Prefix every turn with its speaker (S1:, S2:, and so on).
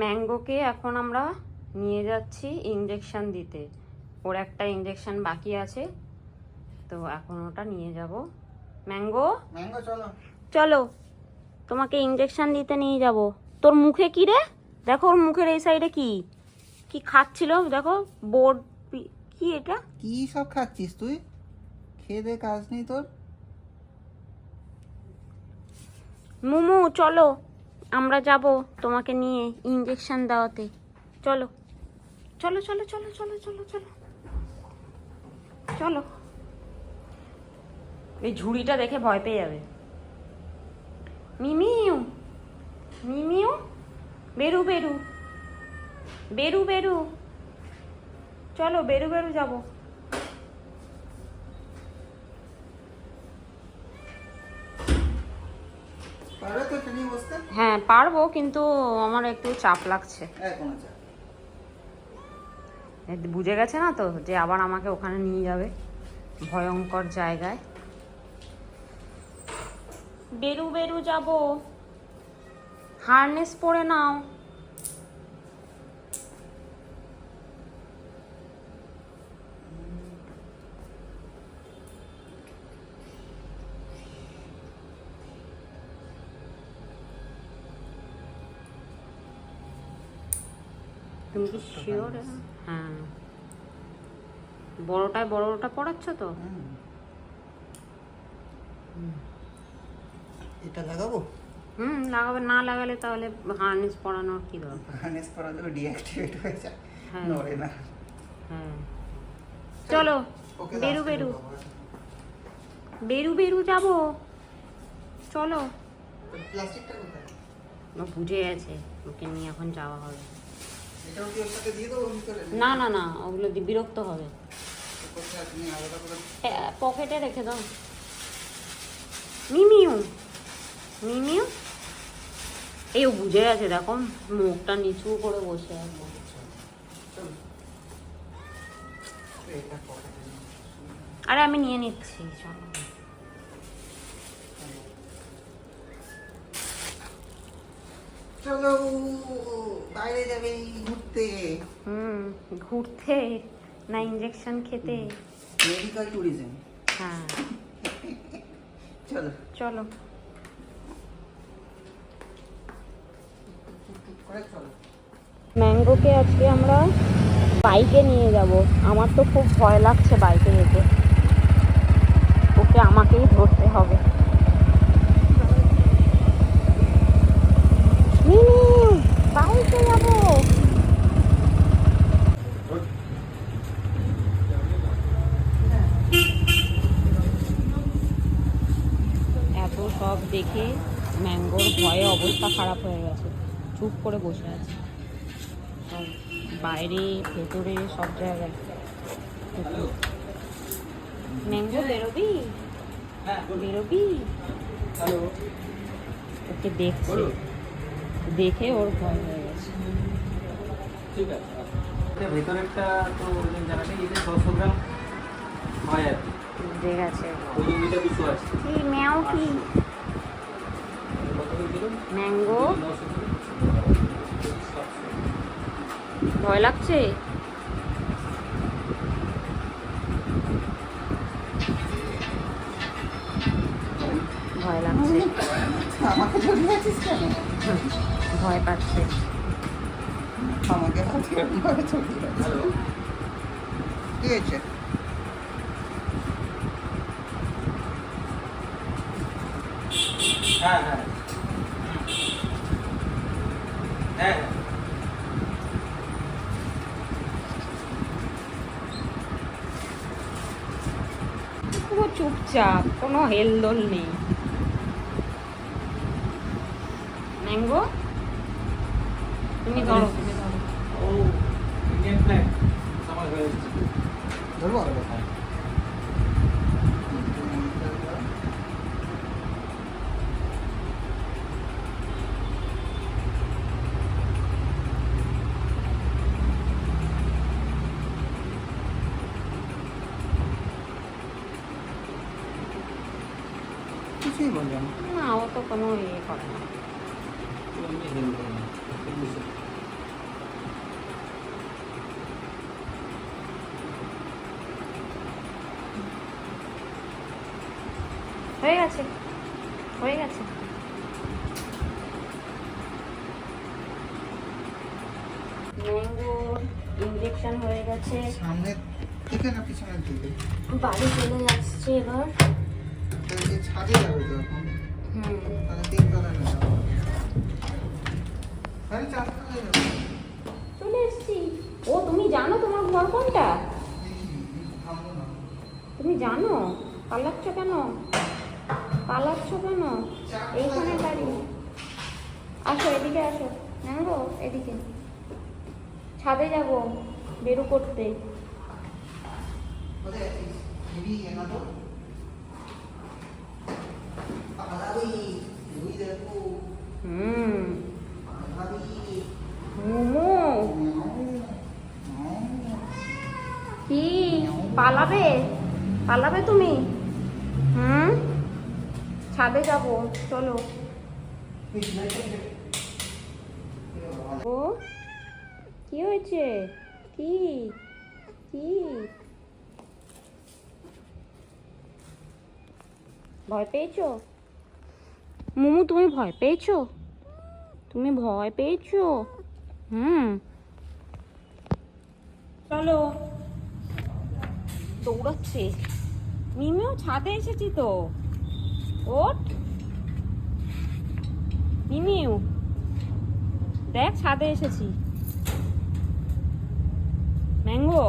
S1: ম্যাঙ্গোকে এখন আমরা নিয়ে যাচ্ছি ইঞ্জেকশন দিতে। ওর একটা ইঞ্জেকশন বাকি আছে তো এখন ওটা নিয়ে যাব। ম্যাঙ্গো?
S2: ম্যাঙ্গো চলো।
S1: চলো তোমাকে ইঞ্জেকশন দিতে নিয়ে যাব। তোর মুখে কি রে? দেখো ওর মুখের এই সাইডে কি। কি খাচ্ছিল দেখো বোর্ড কি এটা?
S2: কি সব খাচ্ছিস তুই? খেয়ে দে কাজ নেই তোর।
S1: মুমু চলো। আমরা যাব তোমাকে নিয়ে ইঞ্জেকশন দেওয়াতে। চলো। চলো চলো চলো চলো চলো চলো। চলো। এই ঝুড়িটা দেখে ভয় পেয়ে যাবে। মিমিউ মিমিউ বেরু বেরু। বেরু বেরু। চলো বেরু বেরু যাব
S2: পারবে তো ট্রেনে বসতে
S1: হ্যাঁ পারব কিন্তু আমার একটু চাপ লাগছে। বুঝে গেছে না তো যে আবার আমাকে ওখানে নিয়ে যাবে? ভয়ঙ্কর জায়গায়। বেরু বেরু যাব। হারনেস পরে নাও। তুমি কি শিওর হ্যাঁ। বড়টায় বড়টা পড়াচ্ছ তো?
S2: এটা লাগাবো?
S1: হুম লাগাবে। না লাগালে তাহলে হার্নেস পরানোর কি দরকার?
S2: হার্নেস করা ডিঅ্যাক্টিভেট হয়ে যায়।
S1: হ্যাঁ।
S2: নড়ে না।
S1: হ্যাঁ। চলো বেরু বেরু। বেরু বেরু যাব। চলো।
S2: প্লাস্টিকটা কোথায়?
S1: বুঝে গেছে। ওকে নিয়ে এখন যাওয়া হবে। না না না ওগুলো বিরক্ত হবে। পকেটে রেখে দাও। মিমিউ মিমিউ এই বুঝে গেছে দেখো মুখটা নিচু করে বসে আছে। আরে আমি নিয়ে নিচ্ছি চলো।
S2: চলো বাইরে যাবে ঘুরতে।
S1: হুম ঘুরতে না ইঞ্জেকশন খেতে।
S2: মেডিকেল ট্যুরিজম
S1: হ্যাঁ।
S2: চলো।
S1: চলো। ম্যাঙ্গোকে আজকে আমরা বাইকে নিয়ে যাব। আমার তো খুব ভয় লাগছে বাইকে যেতে। ওকে আমাকেই ধরতে হবে। বাইকে যাব এত সব দেখে ম্যাঙ্গোর ভয়ে অবস্থা খারাপ হয়ে গেছে। চুপ করে বসে আছে। বাইরে ভেতরে সব জায়গায়। ম্যাঙ্গো বেরোবি? বেরোবি?
S2: হ্যালো।
S1: ওকে দেখছে। দেখে ওর ভয় হয়ে গেছে।
S3: ঠিক আছে এটা ভেতরেরটা তো ওজন জানা নেই এটা ছশো গ্রাম হয় আর কি।
S1: বুঝে গেছে
S3: ওই দুশো আছে।
S1: কি ম্যাও কি? ম্যাঙ্গো? ভয় লাগছে? ভয় লাগছে।
S2: আমাকে ধরে আছিস কেন?
S1: ভয় পাচ্ছে।
S2: আমাকে কি হয়েছে?
S3: হ্যাঁ হ্যাঁ। হ্যাঁ। হ্যাঁ
S1: পুরো চুপচাপ কোনো হেলদোল নেই। 맹고? 이미
S3: 걸어. Oh, Indian flag. Someone
S2: 별로 안
S1: 해봤다. 수수이 뭔지
S3: 알아?
S1: 아웃도 끊어 이 거. 거기 같이 거기 같이 mango injection হয়ে গেছে
S2: সামনে থেকে না পিছনের দিকে
S1: বাড়ি চলে যাচ্ছে এবার
S2: ছাদে যাবে তো এখন
S1: হুম
S2: তাহলে তিনতলা না
S1: চলে এসছি। ও তুমি জানো তোমার ঘর কোনটা? তুমি জানো? পালাচ্ছ কেন? পালাচ্ছ কেন? এইখানে গাড়ি আসো এদিকে আসো। ম্যাঙ্গো এদিকে। ছাদে যাব বেরু করতে।
S2: ওই দেখো।
S1: হুম। মোমো কি? পালাবে? পালাবে তুমি? হুম? ছাদে যাব, চলো। ও, কি হয়েছে? কি? কি? ভয় পেয়েছ? মোমো, তুমি ভয় পেয়েছ? তুমি ভয় পেয়েছ? হুম। চলো। দৌড়াচ্ছে। মিমিও ছাদে এসেছি তো। ওট মিমিও, দেখ ছাদে এসেছি। ম্যাঙ্গো